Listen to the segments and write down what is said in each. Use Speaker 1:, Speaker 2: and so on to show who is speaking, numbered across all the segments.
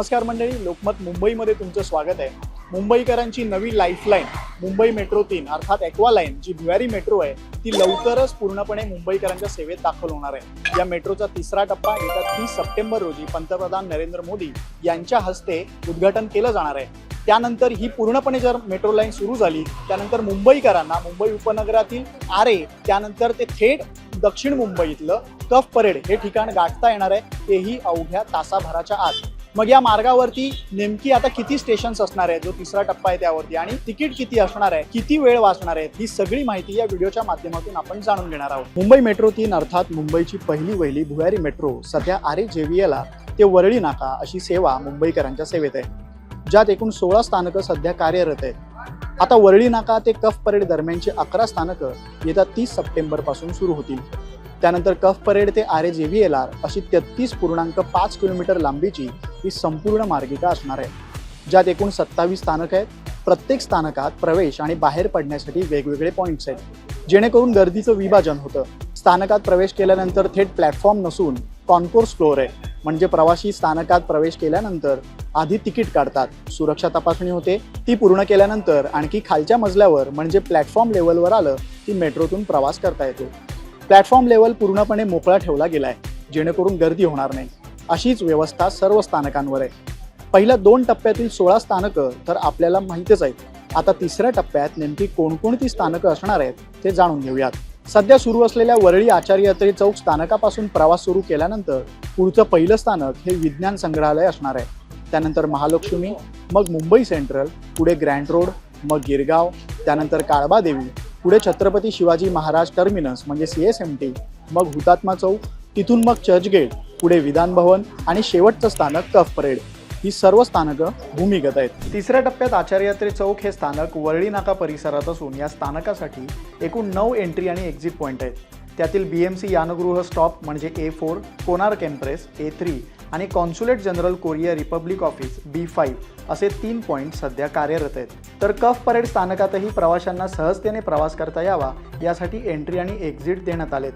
Speaker 1: नमस्कार मंडळी लोकमत मुंबईमध्ये तुमचं स्वागत आहे. मुंबईकरांची नवी लाईफलाईन मुंबई मेट्रो तीन अर्थात एक्वा लाईन जी भुयारी मेट्रो आहे ती लवकरच पूर्णपणे मुंबईकरांच्या सेवेत दाखल होणार आहे. या मेट्रोचा तिसरा टप्पा येत्या तीस सप्टेंबर रोजी पंतप्रधान नरेंद्र मोदी यांच्या हस्ते उद्घाटन केलं जाणार आहे. त्यानंतर ही पूर्णपणे जर मेट्रो लाईन सुरू झाली त्यानंतर मुंबईकरांना मुंबई उपनगरातील आरे त्यानंतर ते थेट दक्षिण मुंबईतलं कफ परेड हे ठिकाण गाठता येणार आहे तेही अवघ्या तासाभराच्या आत. मग या मार्गावरती नेमकी आता किती स्टेशन्स असणार आहे जो तिसरा टप्पा आहे त्यावरती. आणि तिकीट किती असणार आहे? किती वेळ वाचणार आहे ही सगळी माहिती या व्हिडिओच्या माध्यमातून आपण जाणून घेणार आहोत. मुंबई मेट्रो तीन अर्थात मुंबईची पहिली वहिली भुयारी मेट्रो सध्या आरे जेव्हीएला ते वरळी नाका अशी सेवा मुंबईकरांच्या सेवेत आहे. ज्यात एकूण सोळा स्थानकं सध्या कार्यरत आहेत. आता वरळी नाका ते कफ परेड दरम्यानची अकरा स्थानकं येत्या तीस सप्टेंबरपासून सुरू होतील. त्यानंतर कफ परेड ते आरे जे व्ही एल आर अशी तेहतीस पूर्णांक पाच किलोमीटर लांबीची ही संपूर्ण मार्गिका असणार आहे ज्यात एकूण सत्तावीस स्थानक आहेत. प्रत्येक स्थानकात प्रवेश आणि बाहेर पडण्यासाठी वेगवेगळे पॉईंट्स आहेत. जेणेकरून गर्दीचं विभाजन होतं. स्थानकात प्रवेश केल्यानंतर थेट प्लॅटफॉर्म नसून कॉन्कोर्स फ्लोअर आहे. म्हणजे प्रवासी स्थानकात प्रवेश केल्यानंतर आधी तिकीट काढतात. सुरक्षा तपासणी होते. ती पूर्ण केल्यानंतर आणखी खालच्या मजल्यावर म्हणजे प्लॅटफॉर्म लेवलवर आलं की मेट्रोतून प्रवास करता येतो. प्लॅटफॉर्म लेवल पूर्णपणे मोकळा ठेवला गेला आहे जेणेकरून गर्दी होणार नाही. अशीच व्यवस्था सर्व स्थानकांवर आहे. पहिल्या दोन टप्प्यातील सोळा स्थानकं तर आपल्याला माहितीच आहेत. आता तिसऱ्या टप्प्यात नेमकी कोणकोणती स्थानकं असणार आहेत ते जाणून घेऊयात. सध्या सुरू असलेल्या वरळी आचार्य यात्री चौक स्थानकापासून प्रवास सुरू केल्यानंतर पुढचं पहिलं स्थानक हे विज्ञान संग्रहालय असणार आहे. त्यानंतर महालक्ष्मी मग मुंबई सेंट्रल पुढे ग्रँड रोड मग गिरगाव त्यानंतर काळबादेवी पुढे छत्रपती शिवाजी महाराज टर्मिनस म्हणजे सी एस एम टी मग हुतात्मा चौक तिथून मग चर्चगेट पुढे विधान भवन आणि शेवटचं स्थानक कफ परेड. ही सर्व स्थानकं भूमिगत आहेत. तिसऱ्या टप्प्यात आचार्यात्रे चौक हे स्थानक वरळी नाका परिसरात असून या स्थानकासाठी एकूण नऊ एंट्री आणि एक्झिट पॉईंट आहेत. त्यातील बी एम सी यानगृह स्टॉप म्हणजे A four Konark empress A three आणि consulate general Korea republic office B five असे तीन पॉईंट सध्या कार्यरत आहेत. तर कफ परेड स्थानकातही प्रवाशांना सहजतेने प्रवास करता यावा यासाठी एंट्री आणि एक्झिट देण्यात आलेत.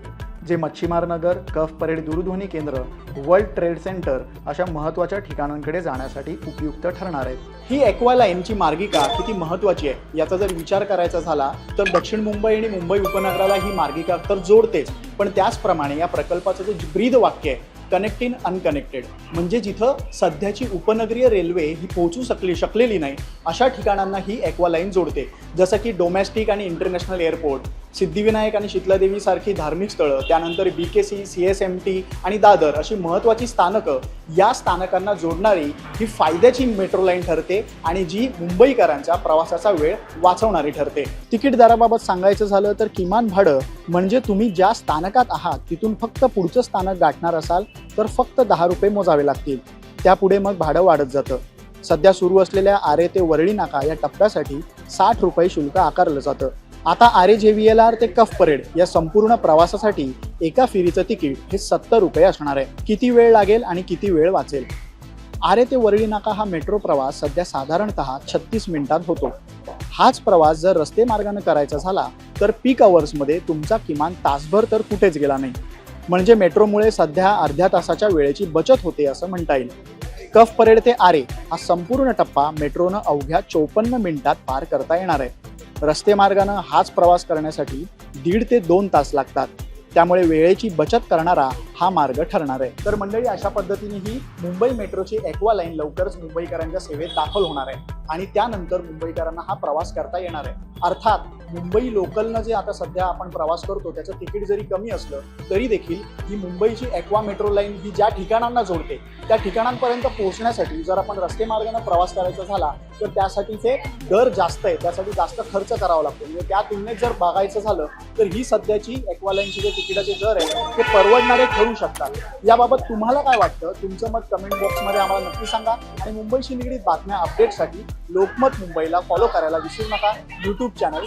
Speaker 1: जे मच्छीमार नगर कफ परेड दूरध्वनी केंद्र वर्ल्ड ट्रेड सेंटर अशा महत्त्वाच्या ठिकाणांकडे जाण्यासाठी उपयुक्त ठरणार आहेत. ही एक्वा लाईनची मार्गिका किती महत्त्वाची आहे याचा जर विचार करायचा झाला तर दक्षिण मुंबई आणि मुंबई उपनगराला ही मार्गिका तर जोडतेच. पण त्याचप्रमाणे या प्रकल्पाचं जे ब्रीद वाक्य आहे कनेक्टिंग अनकनेक्टेड म्हणजे जिथं सध्याची उपनगरीय रेल्वे ही पोहोचू शकली शकलेली नाही अशा ठिकाणांना ही एक्वा लाईन जोडते. जसं की डोमेस्टिक आणि इंटरनॅशनल एअरपोर्ट सिद्धिविनायक आणि शितलादेवी सारखी धार्मिक स्थळं त्यानंतर B K C C S M T आणि दादर अशी महत्त्वाची स्थानकं या स्थानकांना जोडणारी ही फायद्याची मेट्रो लाईन ठरते आणि जी मुंबईकरांच्या प्रवासाचा वेळ वाचवणारी ठरते. तिकीट दराबाबत सांगायचं झालं तर किमान भाडं म्हणजे तुम्ही ज्या स्थानकात आहात तिथून फक्त पुढचं स्थानक गाठणार असाल तर फक्त दहा रुपये मोजावे लागतील. त्यापुढे मग भाडं वाढत जातं. सध्या सुरू असलेल्या आरे ते वरळी नाका या टप्प्यासाठी साठ रुपये शुल्क आकारलं जातं. आता आरे जे व्ही एल आर ते कफ परेड या संपूर्ण प्रवासासाठी एका फेरीचं तिकीट हे सत्तर रुपये असणार आहे. किती वेळ लागेल आणि किती वेळ वाचेल? आरे ते वरळी नाका हा मेट्रो प्रवास सध्या साधारणतः छत्तीस मिनिटात होतो. हाच प्रवास जर रस्ते मार्गाने करायचा झाला तर पीक अवर्समध्ये तुमचा किमान तासभर तर कुठेच गेला नाही. म्हणजे मेट्रोमुळे सध्या अर्ध्या तासाच्या वेळेची बचत होते असं म्हणता येईल. कफ परेड ते आरे हा संपूर्ण टप्पा मेट्रोनं अवघ्या चोपन्न मिनिटात पार करता येणार आहे. रस्ते मार्गानं हाच प्रवास करण्यासाठी दीड ते दोन तास लागतात. त्यामुळे वेळेची बचत करणारा हा मार्ग ठरणार आहे. तर मंडळी अशा पद्धतीने ही मुंबई मेट्रोची एक्वा लाईन लवकरच मुंबईकरांच्या सेवेत दाखल होणार आहे आणि त्यानंतर मुंबईकरांना हा प्रवास करता येणार आहे. अर्थात मुंबई लोकलनं जे आता सध्या आपण प्रवास करतो त्याचं तिकीट जरी कमी असलं तरी देखील ही मुंबईची एक्वा मेट्रो लाईन ही ज्या ठिकाणांना जोडते त्या ठिकाणांपर्यंत पोहोचण्यासाठी जर आपण रस्ते मार्गाने प्रवास करायचा झाला तर त्यासाठीचे दर जास्त आहे त्यासाठी जास्त खर्च करावा लागतो. म्हणजे त्या तुलनेत जर बघायचं झालं तर ही सध्याची एक्वा लाईनची जे तिकिटाचे दर आहे ते परवडणारे ठरू शकतात. याबाबत तुम्हाला काय वाटतं? तुमचं मत कमेंट बॉक्समध्ये आम्हाला नक्की सांगा. आणि मुंबईशी निगडीत बातम्या अपडेटसाठी लोकमत मुंबईला फॉलो करायला विसरू नका. YouTube channel